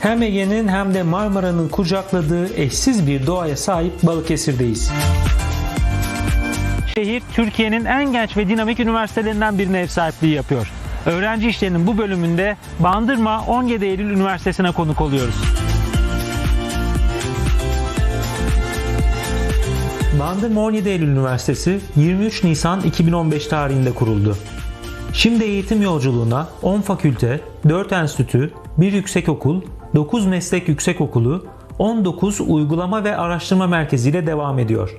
Hem Ege'nin hem de Marmara'nın kucakladığı eşsiz bir doğaya sahip Balıkesir'deyiz. Şehir Türkiye'nin en genç ve dinamik üniversitelerinden birine ev sahipliği yapıyor. Öğrenci işlerinin bu bölümünde Bandırma 17 Eylül Üniversitesi'ne konuk oluyoruz. Bandırma 17 Eylül Üniversitesi 23 Nisan 2015 tarihinde kuruldu. Şimdi eğitim yolculuğuna 10 fakülte, 4 enstitü, 1 yüksekokul, 9 meslek yüksekokulu, 19 uygulama ve araştırma merkezi ile devam ediyor.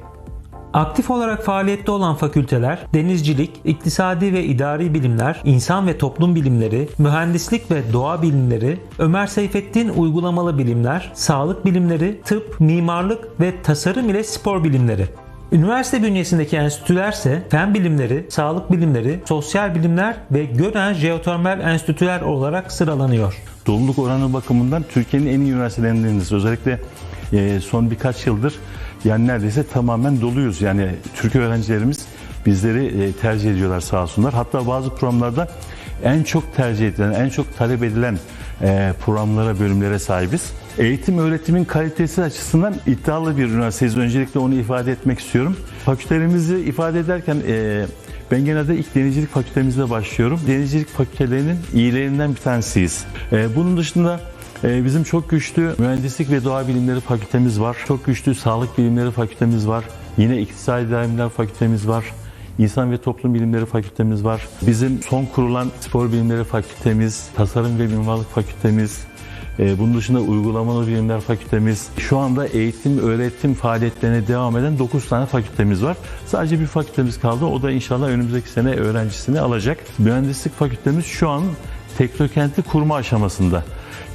Aktif olarak faaliyette olan fakülteler denizcilik, iktisadi ve idari bilimler, insan ve toplum bilimleri, mühendislik ve doğa bilimleri, Ömer Seyfettin uygulamalı bilimler, sağlık bilimleri, tıp, mimarlık ve tasarım ile spor bilimleri. Üniversite bünyesindeki enstitüler ise fen bilimleri, sağlık bilimleri, sosyal bilimler ve Gönen Jeotermal Enstitüler olarak sıralanıyor. Doluluk oranı bakımından Türkiye'nin en iyi üniversitelerindeniz. Özellikle e, son birkaç yıldır yani neredeyse tamamen doluyuz. Yani Türk öğrencilerimiz bizleri e, tercih ediyorlar sağ olsunlar. Hatta bazı programlarda en çok tercih edilen, en çok talep edilen e, programlara, bölümlere sahibiz. Eğitim öğretimin kalitesi açısından iddialı bir üniversiteyiz. Öncelikle onu ifade etmek istiyorum. Fakültelerimizi ifade ederken e, ben genelde ilk denizcilik fakültemizle başlıyorum. Denizcilik fakültelerinin iyilerinden bir tanesiyiz. Bunun dışında bizim çok güçlü mühendislik ve doğa bilimleri fakültemiz var. Çok güçlü sağlık bilimleri fakültemiz var. Yine iktisadi bilimler fakültemiz var. İnsan ve Toplum Bilimleri Fakültemiz var. Bizim son kurulan Spor Bilimleri Fakültemiz, Tasarım ve Mimarlık Fakültemiz, e, bunun dışında uygulamalı bilimler fakültemiz. Şu anda eğitim, öğretim faaliyetlerine devam eden 9 tane fakültemiz var. Sadece bir fakültemiz kaldı. O da inşallah önümüzdeki sene öğrencisini alacak. Mühendislik fakültemiz şu an teknokenti kurma aşamasında.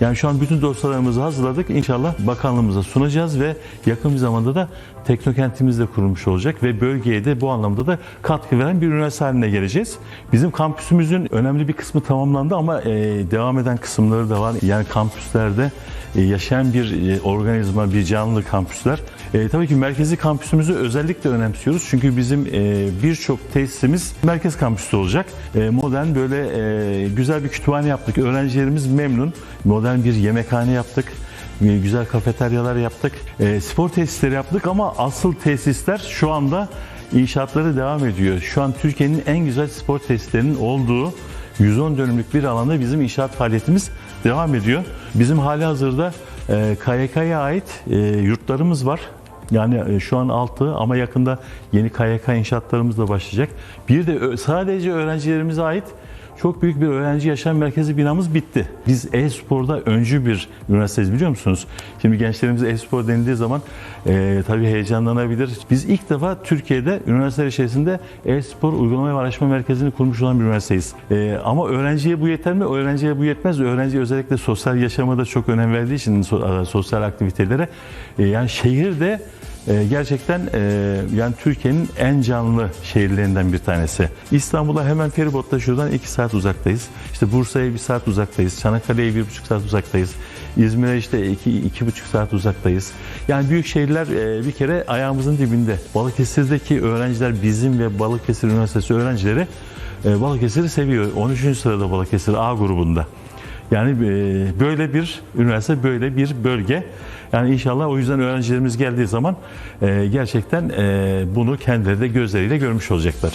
Yani şu an bütün dosyalarımızı hazırladık. İnşallah bakanlığımıza sunacağız ve yakın bir zamanda da teknokentimiz de kurulmuş olacak ve bölgeye de bu anlamda da katkı veren bir üniversite haline geleceğiz. Bizim kampüsümüzün önemli bir kısmı tamamlandı ama e, devam eden kısımları da var. Yani kampüslerde e, yaşayan bir e, organizma, bir canlı kampüsler. Tabii ki merkezi kampüsümüzü özellikle önemsiyoruz. Çünkü bizim birçok tesisimiz merkez kampüste olacak. Modern böyle güzel bir kütüphane yaptık. Öğrencilerimiz memnun. Modern bir yemekhane yaptık. E, Güzel kafeteryalar yaptık. E, spor tesisleri yaptık ama asıl tesisler şu anda inşaatları devam ediyor. Şu an Türkiye'nin en güzel spor tesislerinin olduğu 110 dönümlük bir alanda bizim inşaat faaliyetimiz devam ediyor. Bizim hali hazırda e, KYK'ya ait yurtlarımız var. Yani şu an 6 ama yakında yeni KYK inşaatlarımız da başlayacak. Bir de sadece öğrencilerimize ait çok büyük bir öğrenci yaşam merkezi binamız bitti. Biz e-sporda öncü bir üniversiteyiz biliyor musunuz? Şimdi gençlerimize e-spor denildiği zaman e, tabii heyecanlanabilir. Biz ilk defa Türkiye'de üniversiteler içerisinde e-spor uygulama ve araştırma merkezini kurmuş olan bir üniversiteyiz. E, ama öğrenciye bu yeter mi? Öğrenciye bu yetmez. Öğrenci özellikle sosyal yaşama da çok önem verdiği için so- sosyal aktivitelere e, yani şehirde e, gerçekten e, yani Türkiye'nin en canlı şehirlerinden bir tanesi. İstanbul'a hemen feribotla şuradan 2 saat uzaktayız. İşte Bursa'ya 1 saat uzaktayız. Çanakkale'ye 1,5 saat uzaktayız. İzmir'e işte 2 2,5 saat uzaktayız. Yani büyük şehirler e, bir kere ayağımızın dibinde. Balıkesir'deki öğrenciler bizim ve Balıkesir Üniversitesi öğrencileri e, Balıkesir'i seviyor. 13. sırada Balıkesir A grubunda. Yani e, böyle bir üniversite, böyle bir bölge. Yani inşallah o yüzden öğrencilerimiz geldiği zaman e, gerçekten e, bunu kendileri de gözleriyle görmüş olacaklar.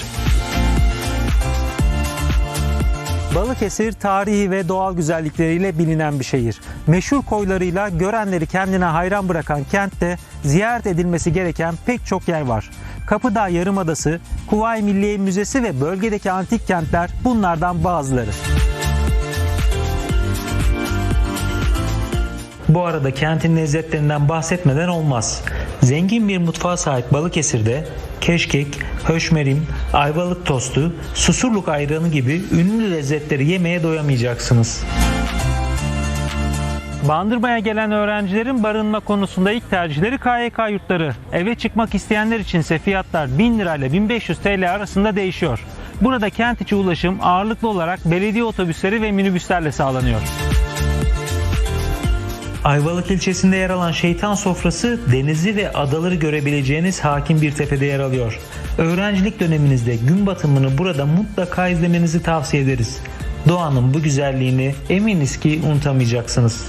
Balıkesir tarihi ve doğal güzellikleriyle bilinen bir şehir. Meşhur koylarıyla görenleri kendine hayran bırakan kentte ziyaret edilmesi gereken pek çok yer var. Kapıdağ Yarımadası, Kuvayi Milliye Müzesi ve bölgedeki antik kentler bunlardan bazıları. Bu arada kentin lezzetlerinden bahsetmeden olmaz. Zengin bir mutfağa sahip Balıkesir'de keşkek, höşmerim, ayvalık tostu, susurluk ayranı gibi ünlü lezzetleri yemeye doyamayacaksınız. Bandırma'ya gelen öğrencilerin barınma konusunda ilk tercihleri KYK yurtları. Eve çıkmak isteyenler içinse fiyatlar 1000 lira ile 1500 TL arasında değişiyor. Burada kent içi ulaşım ağırlıklı olarak belediye otobüsleri ve minibüslerle sağlanıyor. Ayvalık ilçesinde yer alan Şeytan Sofrası denizi ve adaları görebileceğiniz hakim bir tepede yer alıyor. Öğrencilik döneminizde gün batımını burada mutlaka izlemenizi tavsiye ederiz. Doğanın bu güzelliğini eminiz ki unutamayacaksınız.